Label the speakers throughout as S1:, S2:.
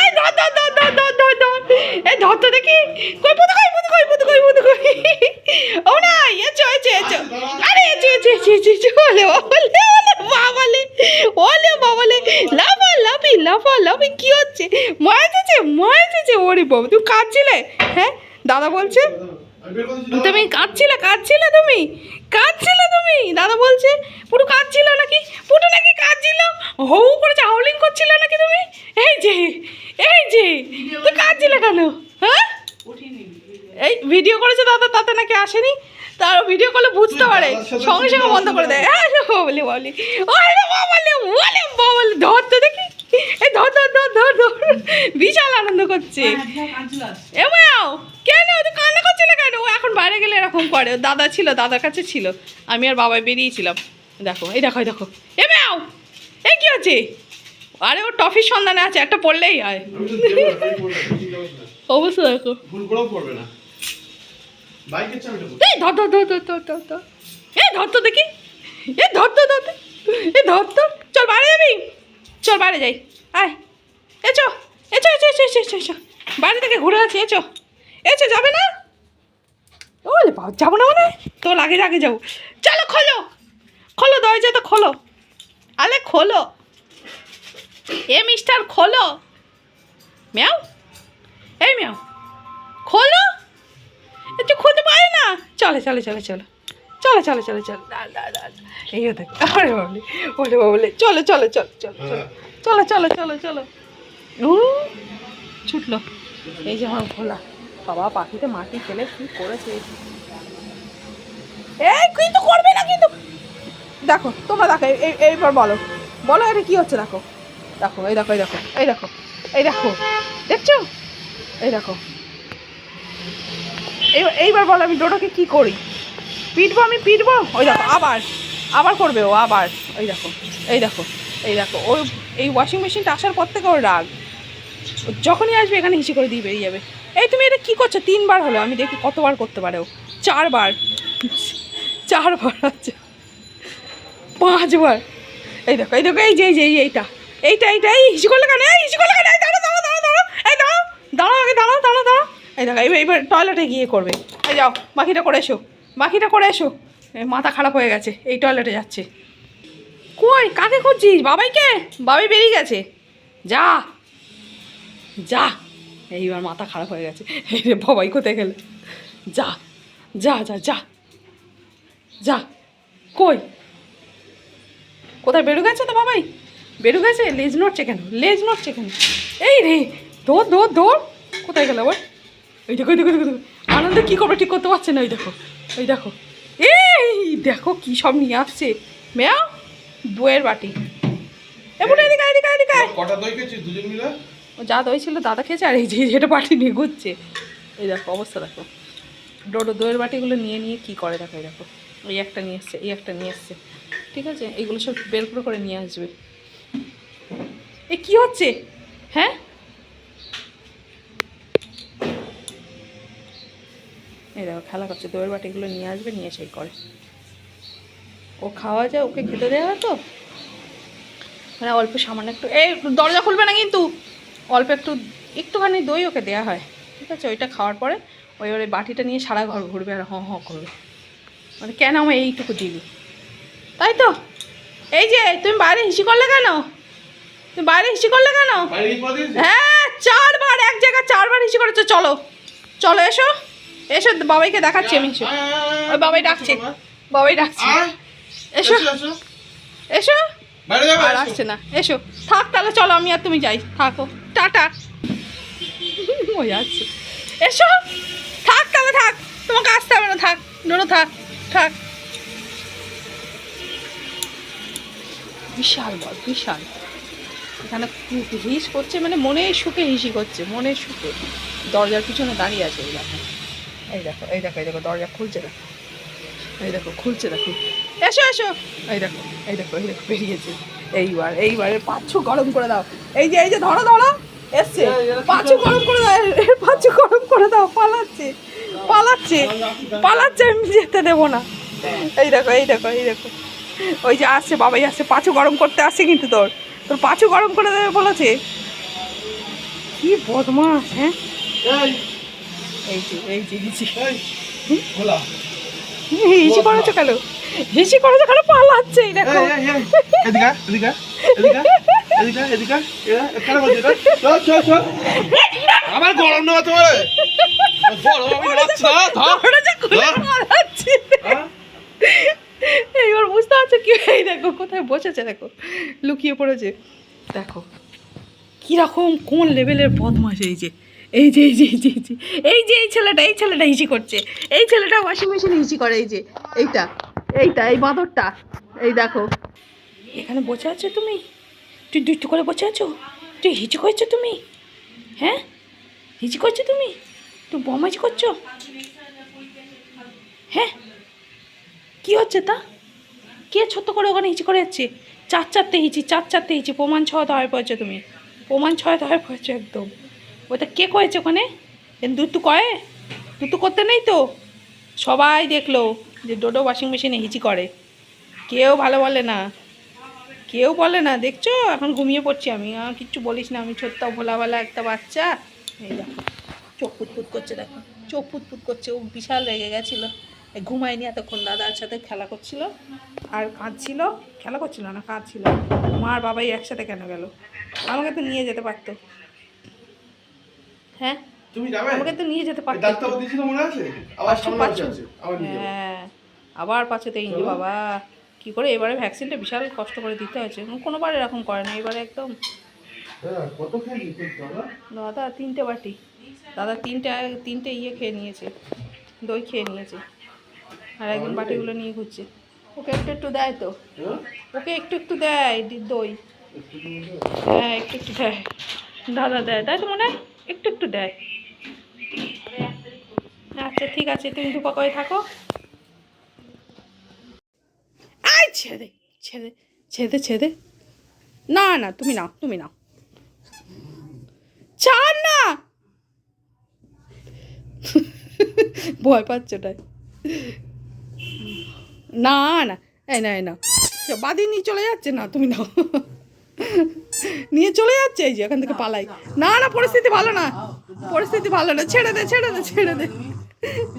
S1: এই, ধর ধর ধর ধর ধর ধর ধর। এই, ধর তো দেখি। কই পুতো কই পুতো কই পুতো কই পুতো কই? ও না এচো এচো এচো আরে এচো এচো এচো এচো এচো ওলে ওলে ওলে, বাবালে ওলে, বাবালে। লাফা, লাফি লাফা, লাফি, কি হচ্ছে? মায়া দিচ্ছে মায়া দিচ্ছে ওরে বাবা, তুই কাঁদছিলে? হ্যাঁ দাদা বলছে? তুমি কাঁদছিলে কাঁদছিলে তুমি? কাঁদছিলে তুমি? দাদা বলছে পুরো কাঁদছিল নাকি? পুরো নাকি কাঁদছিল? হউ করেছে হাউলিং করছিল নাকি তুমি? এই যে এই যে তুই কাঁদছিলে কেন? হ্যাঁ? এই ভিডিও করেছে দাদা তাতে নাকি আসেনি? তার ভিডিও করলে বুঝতে পারে। সঙ্গে সঙ্গে বন্ধ করে দেয়। হ্যাঁ বলি বলি। ওরে বাবালে ওলে বাবালে ধর তো দেখি। এই ধর ধর ধর ধর ধর। বিশাল আনন্দ করছে। এ মায়াও কেন তুই কান্না করছিল কেন ও এখন বাইরে গেলে এরকম করে। দাদা ছিল দাদার কাছে ছিল। আমি আর বাবাই বেরিয়েছিলাম। দেখো এই দেখো দেখো। এ মায়াও! এই কি হচ্ছে? আরে ও টফির সন্ধানে আছে একটা পড়লেই হয়। অবশ্যই দেখো? এই ধর ধর ধর ধর ধর ধর ধর। এই ধর তো দেখি। এ ধর তো ধর তো। ধর তো। চল বাইরে যাবি। চল বাইরে যাই। আয়। এচো এচো এচো বাইরে থেকে ঘুরে আছি এচো এচো যাবে না? বাবা, যাব না মানে? তোর আগে আগে যাব। চলো খোলো। খোলো, দরজা তো খোলো। আলে, খোলো। এ মিস্টার খোলো। ম্যাও? এই, ম্যাও। খোলো? একটু খুঁজে পায় না? চলে চলে চলে, চলো। চলো চলো চলো চলো। এই দেখো আরে বাবলি ওরে বাবলি। চলো চলো চলো চলো চলো। চলো চলো চলো উ, ছুটলো। এই যে আমার ভোলা। বাবা, পাখিতে মাটি ফেলে কি করেছে? এই, কিন্তু করবে না কিন্তু। দেখো, তোমরা দেখো, এই- এই- এইবার বলো। বলো, এটা কি হচ্ছে, দেখো। দেখো, এই দেখো এই দেখো এই দেখো এই দেখো। দেখছ? এই দেখো। এইবার এইবার বলো, আমি ডোডোকে কি করি? পিটবো আমি, পিটবো? ওই দেখো, আবার আবার করবে ও, আবার। ওই দেখো, এই দেখো এই দেখো ওই এই ওয়াশিং মেশিনটা আসার পর থেকে ওর রাগ। যখনই আসবে, এখানে হিসি করে দিয়ে বেরিয়ে যাবে। এই, তুমি এটা কি করছ? তিনবার হলো, আমি দেখি কতবার করতে পারে ও। চারবার। চারবার আছে। পাঁচবার। এই দেখো এই দেখো, এই যে এই যে এইটা। এইটা এইটা, এই হিসি করলে কেন? এই করলে কেন? এই দাঁড়াও এই দাঁড়াও দাঁড়াও দাঁড়াও দাঁড়াও এই দেখো এবার টয়লেটে গিয়ে করবে। এই যাও, বাকিটা করে এসো, বাকিটা করে এসো। মাথা খারাপ হয়ে গেছে, এই টয়লেটে যাচ্ছে। কই, কাকে খুঁজছিস? বাবাইকে? বাবাই বেরিয়ে গেছে। যা যা। এইবার মাথা খারাপ হয়ে গেছে। এই রে, বাবাই কোথায় গেলে? যা যা যা যা। যা কই? কোথায় বেরু গেছে তো বাবাই? বেরু গেছে লেজ নড়ছে কেন? লেজ নড়ছে কেন? এই রে দৌড় দৌড় দৌড়। কোথায় গেল আবার? ওই দেখো দেখো দেখো আনন্দ কী করবে ঠিক করতে পারছে না ওই দেখো ওই দেখো। এই দেখো কী সব নিয়ে আসছে। মেয়া দইয়ের বাটি। এবার এদিকে এদিকে এদিকে আয়।
S2: কটা দই খেয়েছিস দুজন মিলে?
S1: ও যা দই ছিল দাদা খেয়েছে আর এই যে যেটা বাটি নিয়ে ঘুরছে। এই দেখো অবস্থা দেখো। ডোডো দইয়ের বাটিগুলো নিয়ে নিয়ে কী করে দেখো এই দেখো। এই একটা নিয়ে এসছে, এই একটা নিয়ে এসছে। ঠিক আছে? এইগুলো সব বের করে করে নিয়ে আসবে। এ, কি হচ্ছে? হ্যাঁ? এই দেখো, খেলা করছে। দইয়ের বাটিগুলো নিয়ে আসবে, নিয়ে সেই করে। ও খাওয়া যায়, ওকে খেতে দেওয়া তো? মানে অল্প সামান্য একটু এই, দরজা খুলবে না কিন্তু। অল্প একটু, একটুখানি দই ওকে দেওয়া হয়। ঠিক আছে? ওইটা খাওয়ার পরে ওই ওই বাটিটা নিয়ে সারা ঘর ঘুরবে আর হ হ করবে। মানে কেন আমার এইটুকু দিবি তাই তো? এই যে তুমি বাইরে হিসি করলে কেন? তুমি বাইরে হিসি করলে কেন? হ্যাঁ চারবার এক জায়গায় চারবার হিসি করেছ চলো। চলো এসো। এসো বাবাইকে দেখাচ্ছি আমি। ওই বাবাই ডাকছে। বাবাই ডাকছে। এসো।
S2: এসো,
S1: আর আসছে না। এসো। থাক তাহলে চলো আমি আর তুমি যাই। থাকো। টাটা। ওই আসছে এসো। থাক তাহলে থাক। তোমাকে আসতে হবে না থাক। ডোনো থাক। থাক। বিশাল বল বিশাল। এখানে হিস করছে মানে মনে সুখে হিসি করছে মনে সুখে। দরজার পিছনে দাঁড়িয়ে আছে এই দেখো। এই দেখো এই দেখো এই দেখো দরজা খুলছে দেখো এই দেখো খুলছে দেখো এসো এসো। এই দেখো এই দেখো এই দেখো বেরিয়েছে। এইবার এইবারে পাঁচু গরম করে দাও। এই যে এই যে ধরো ধরো। এসছে। পাঁচু গরম করে দাও পাঁচু গরম করে দাও পালাচ্ছে। পালাচ্ছে পালাচ্ছে আমি যেতে দেবো না। এই দেখো এই দেখো এই দেখো। ওই যে আসছে বাবাই আসছে পাঁচু গরম করতে আসছে কিন্তু তোর। তোর পাছু গরম করে দেবে বলেছে। কি বদমাস হ্যাঁ?
S2: এই।
S1: যে এই যে করেছ কেন? করেছ কেন? পালাচ্ছে এই দেখো।
S2: এদিকে এদিকে এদিকে এদিকে এদিকে আমার গরম নেওয়া তোমার।
S1: এইবার বুঝতে পারছ কি এই দেখো কোথায় বসেছে দেখো লুকিয়ে পড়েছে। দেখো কীরকম কোন লেভেলের বদমাস এই যে। এই যে এই যে এই যে এই যে। এই যে এই ছেলেটা এই ছেলেটা হিসি করছে। এই ছেলেটা ওয়াশিং মেশিনে হিসি করে এই যে। এইটা এইটা এই বাঁদরটা। এই দেখো। এখানে বসে আছো তুমি? তুই দুষ্টু করে বসে আছো? তুই হিচি করছ তুমি? হ্যাঁ? হিচি করছ তুমি? তুই বমাজি করছ? হ্যাঁ? কি হচ্ছে তা? কে ছোট্ট করে ওখানে হিচি করে যাচ্ছে? চার চারতে হিচি, চার চারতে হিচি, প্রমাণ ছয় ধরে পড়েছো তুমি। প্রমাণ ছয় ধরে পড়েছো একদম। ওটা কে কয়েছে ওখানে? দুটু কয়ে দুটু করতে নেই তো? সবাই দেখল যে ডোডো ওয়াশিং মেশিনে হিচি করে। কেউ ভালো বলে না। কেউ বলে না। দেখছ? এখন ঘুমিয়ে পড়ছি আমি। কিচ্ছু বলিস না। আমি ছোট্ট ভোলাওয়ালা একটা বাচ্চা। এই দেখো। চোখ ফুটফুট করছে দেখো। চোখ ফুটফুট করছে ও বিশাল রেগে গেছিল। ঘুমায়নি এতক্ষণ দাদার সাথে খেলা করছিল। আর কাঁদছিল খেলা করছিল না কাঁদছিল। মার বাবাই একসাথে কেন গেল? আমাকে তো নিয়ে যেতে পারতো। হ্যাঁ?
S2: তুমি
S1: আমাকে তো নিয়ে যেতে পারতো।
S2: যাব।
S1: হ্যাঁ আবার পাচ্ছে তো ইঞ্জু বাবা। কি করে? এবারে ভ্যাকসিনটা বিশাল কষ্ট করে দিতে হয়েছে। কোনোবার এরকম করে না এবারে একদম।
S2: হ্যাঁ
S1: দাদা তিনটে বাটি। দাদা তিনটে তিনটে ইয়ে খেয়ে নিয়েছে দই খেয়ে নিয়েছে। আর একদিন বাটিগুলো নিয়ে ঘুরছে। ওকে একটু একটু দেয় তো।
S2: হ্যাঁ?
S1: ওকে একটু একটু দেয় দি- দই। হ্যাঁ একটু একটু দেয়। দাদা দেয় তাই তো মনে হয়? একটু একটু দেয়। আচ্ছা ঠিক আছে তুমি ধুপা করে থাকো। আই ছেড়ে ছেড়ে ছেড়ে ছেড়ে না না তুমি নাও তুমি নাও চার না ভয় পাচ্ছ ওটাই না না। এই না এই না। বাদি নিয়ে চলে যাচ্ছে না তুমি নাও। নিয়ে চলে যাচ্ছে এই যে এখান থেকে পালাই। না না পরিস্থিতি ভালো না। পরিস্থিতি ভালো না। ছেড়ে দে ছেড়ে দে ছেড়ে দে।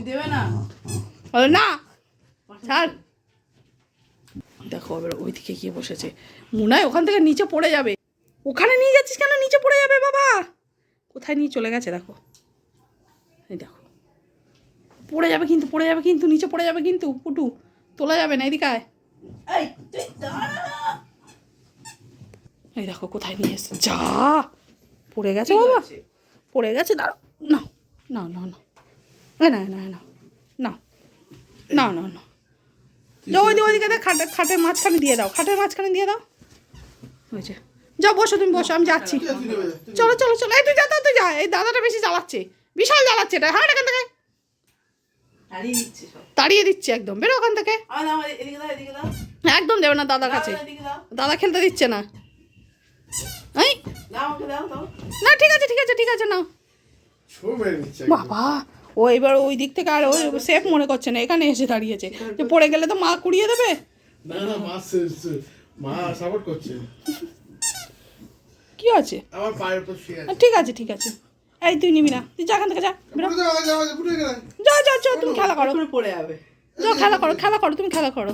S3: দেবে না।
S1: না। ছাড়। দেখো এবার ওইদিকে গিয়ে বসেছে। মনে হয় ওখান থেকে নিচে পড়ে যাবে। ওখানে নিয়ে যাচ্ছিস কেন? নিচে পড়ে যাবে বাবা। কোথায় নিয়ে চলে গেছে দেখো। এই দেখো। পড়ে যাবে কিন্তু পড়ে যাবে কিন্তু নিচে পড়ে যাবে কিন্তু পুটু তোলা যাবে না এদিকে আয়।
S3: এই দাঁড়া।
S1: এই দেখো কোথায় নিয়ে এসছে? যা! পড়ে গেছে বাবা। পড়ে গেছে দাঁড়াও না না না না। না না না। না না না না। যাও ওই ওইদিকে দেখ খাটে খাটের মাঝখানে দিয়ে দাও। খাটের মাঝখানে দিয়ে দাও। হয়েছে যাও বসো তুমি বসো আমি যাচ্ছি।
S2: যা,
S1: চলো চলো চলো। এই তুই যা তুই যা। এই দাদাটা বেশি জ্বালাচ্ছে। বিশাল জ্বালাচ্ছে এটা। হ্যাঁ এখান থেকে। তাড়িয়ে দিচ্ছে একদম। বেরো ওখান থেকে। একদম দেবে না দাদার কাছে।
S3: দাও, এদিকে দাও।
S1: দাদা খেলতে দিচ্ছে না। না ঠিক আছে ঠিক আছে ঠিক আছে নাও।
S2: একদম।
S1: বাবা ও এবার ওই দিক থেকে আর ওই সেফ মনে করছে না এখানে এসে দাঁড়িয়েছে। যে পড়ে গেলে তো মা কুড়িয়ে দেবে।
S2: না না মা সে- সে- মা সাপোর্ট করছে।
S1: কি আছে?
S2: আমার পায়ের উপর আছে।
S1: ঠিক আছে ঠিক আছে। এই তুই নিবি না। তুই যা এখান থেকে যা। যা যা যা তুমি খেলা করো।
S3: পড়ে যাবে।
S1: যা খেলা করো খেলা করো তুমি খেলা করো।